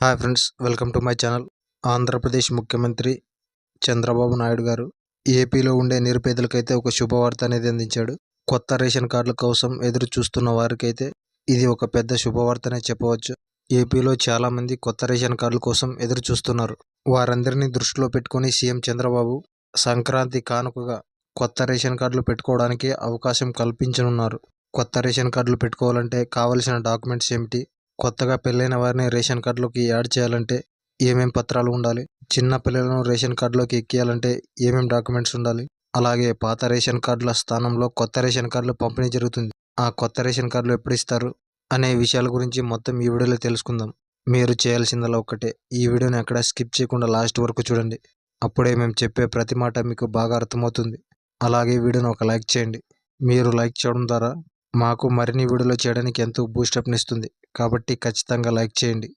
Hi friends welcome to my channel. Andhra Pradesh ముఖ్యమంత్రి చంద్రబాబు నాయుడు గారు ఏపీలో ఉండే నిరుపేదలకైతే ఒక శుభవార్త అనేది అందించాడు. కొత్త రేషన్ కార్డుల కోసం ఎదురు చూస్తున్న వారికైతే ఇది ఒక పెద్ద శుభవార్తనే చెప్పవచ్చు. ఏపీలో చాలామంది కొత్త రేషన్ కార్డుల కోసం ఎదురు చూస్తున్నారు వారందరినీ దృష్టిలో పెట్టుకొని సీఎం చంద్రబాబు సంక్రాంతి కానుకగా కొత్త రేషన్ కార్డులు పెట్టుకోవడానికి అవకాశం కల్పించనున్నారు. కొత్త రేషన్ కార్డులు పెట్టుకోవాలంటే కావలసిన డాక్యుమెంట్స్ ఏమిటి? కొత్తగా పెళ్ళైన వారిని రేషన్ కార్డులోకి యాడ్ చేయాలంటే ఏమేం పత్రాలు ఉండాలి? చిన్న పిల్లలను రేషన్ కార్డులోకి ఎక్కియాలంటే ఏమేం డాక్యుమెంట్స్ ఉండాలి? అలాగే పాత రేషన్ కార్డుల స్థానంలో కొత్త రేషన్ కార్డులు పంపిణీ జరుగుతుంది. ఆ కొత్త రేషన్ కార్డులు ఎప్పుడు ఇస్తారు అనే విషయాల గురించి మొత్తం ఈ వీడియోలో తెలుసుకుందాం. మీరు చేయాల్సిందలా ఒక్కటే. ఈ వీడియోని ఎక్కడ స్కిప్ చేయకుండా లాస్ట్ వరకు చూడండి. అప్పుడే మేము చెప్పే ప్రతి మాట మీకు బాగా అర్థమవుతుంది. అలాగే వీడియోని ఒక లైక్ చేయండి. మీరు లైక్ చేయడం ద్వారా మాకు మరిన్ని వీడియోలు చేయడానికి ఎంతో బూస్టప్నిస్తుంది. కాబట్టి ఖచ్చితంగా లైక్ చేయండి.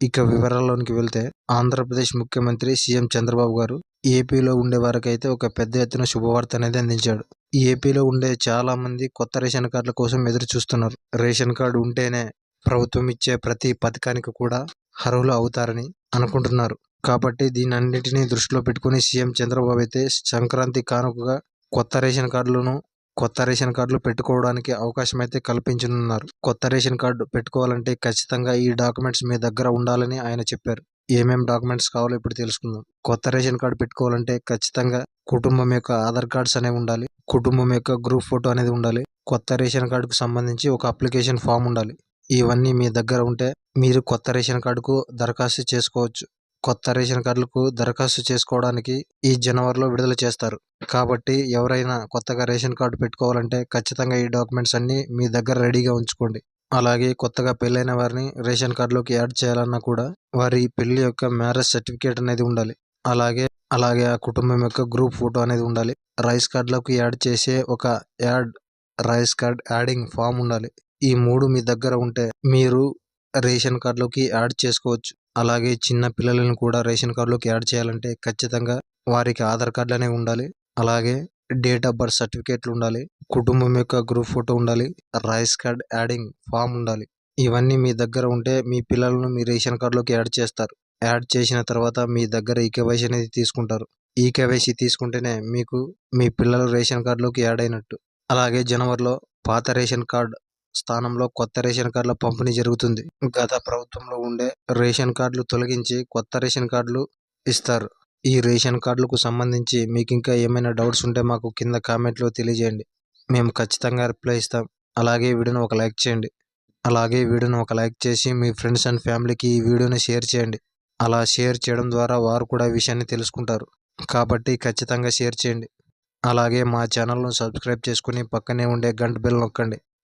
ఇక వివరాల్లోనికి వెళ్తే ఆంధ్రప్రదేశ్ ముఖ్యమంత్రి సీఎం చంద్రబాబు గారు ఏపీలో ఉండే వారికైతే ఒక పెద్ద ఎత్తున శుభవార్త అనేది అందించాడు. ఏపీలో ఉండే చాలా మంది కొత్త రేషన్ కార్డుల కోసం ఎదురు చూస్తున్నారు. రేషన్ కార్డు ఉంటేనే ప్రభుత్వం ఇచ్చే ప్రతి పథకానికి కూడా అర్హులు అవుతారని అనుకుంటున్నారు. కాబట్టి దీని అన్నింటినీ దృష్టిలో పెట్టుకుని సీఎం చంద్రబాబు అయితే సంక్రాంతి కానుకగా కొత్త రేషన్ కార్డులను కొత్త రేషన్ కార్డులు పెట్టుకోవడానికి అవకాశం అయితే కల్పించనున్నారు. కొత్త రేషన్ కార్డు పెట్టుకోవాలంటే ఖచ్చితంగా ఈ డాక్యుమెంట్స్ మీ దగ్గర ఉండాలని ఆయన చెప్పారు. ఏమేం డాక్యుమెంట్స్ కావాలో ఇప్పుడు తెలుసుకుందాం. కొత్త రేషన్ కార్డు పెట్టుకోవాలంటే ఖచ్చితంగా కుటుంబం యొక్క ఆధార్ కార్డ్స్ అనేవి ఉండాలి. కుటుంబం యొక్క గ్రూప్ ఫోటో అనేది ఉండాలి. కొత్త రేషన్ కార్డుకు సంబంధించి ఒక అప్లికేషన్ ఫామ్ ఉండాలి. ఇవన్నీ మీ దగ్గర ఉంటే మీరు కొత్త రేషన్ కార్డుకు దరఖాస్తు చేసుకోవచ్చు. కొత్త రేషన్ కార్డులకు దరఖాస్తు చేసుకోవడానికి ఈ జనవరిలో విడుదల చేస్తారు. కాబట్టి ఎవరైనా కొత్తగా రేషన్ కార్డు పెట్టుకోవాలంటే ఖచ్చితంగా ఈ డాక్యుమెంట్స్ అన్నీ మీ దగ్గర రెడీగా ఉంచుకోండి. అలాగే కొత్తగా పెళ్ళైన వారిని రేషన్ కార్డులోకి యాడ్ చేయాలన్నా కూడా వారి పెళ్ళి యొక్క మ్యారేజ్ సర్టిఫికేట్ అనేది ఉండాలి. అలాగే అలాగే ఆ కుటుంబం యొక్క గ్రూప్ ఫోటో అనేది ఉండాలి. రైస్ కార్డులోకి యాడ్ చేసే ఒక add rice card adding form ఉండాలి. ఈ మూడు మీ దగ్గర ఉంటే మీరు రేషన్ కార్డులోకి యాడ్ చేసుకోవచ్చు. అలాగే చిన్న పిల్లలను కూడా రేషన్ కార్డులోకి యాడ్ చేయాలంటే ఖచ్చితంగా వారికి ఆధార్ కార్డులు అనేవి ఉండాలి. అలాగే డేట్ ఆఫ్ బర్త్ సర్టిఫికేట్లు ఉండాలి. కుటుంబం యొక్క గ్రూప్ ఫోటో ఉండాలి. రైస్ కార్డ్ యాడింగ్ ఫామ్ ఉండాలి. ఇవన్నీ మీ దగ్గర ఉంటే మీ పిల్లలను మీ రేషన్ కార్డులోకి యాడ్ చేస్తారు. యాడ్ చేసిన తర్వాత మీ దగ్గర ఈ కేవైసీ అనేది తీసుకుంటారు. ఈ కేవైసీ తీసుకుంటేనే మీకు మీ పిల్లలు రేషన్ కార్డులోకి యాడ్ అయినట్టు. అలాగే జనవరిలో పాత రేషన్ కార్డ్ స్థానంలో కొత్త రేషన్ కార్డుల పంపిణీ జరుగుతుంది. గత ప్రభుత్వంలో ఉండే రేషన్ కార్డులు తొలగించి కొత్త రేషన్ కార్డులు ఇస్తారు. ఈ రేషన్ కార్డులకు సంబంధించి మీకు ఇంకా ఏమైనా డౌట్స్ ఉంటే మాకు కింద కామెంట్లో తెలియజేయండి. మేము ఖచ్చితంగా రిప్లై ఇస్తాం. అలాగే వీడియోను ఒక లైక్ చేయండి. అలాగే వీడియోను ఒక లైక్ చేసి మీ ఫ్రెండ్స్ అండ్ ఫ్యామిలీకి ఈ వీడియోని షేర్ చేయండి. అలా షేర్ చేయడం ద్వారా వారు కూడా ఈ విషయాన్ని తెలుసుకుంటారు. కాబట్టి ఖచ్చితంగా షేర్ చేయండి. అలాగే మా ఛానల్ను సబ్స్క్రైబ్ చేసుకుని పక్కనే ఉండే గంట బెల్ నొక్కండి.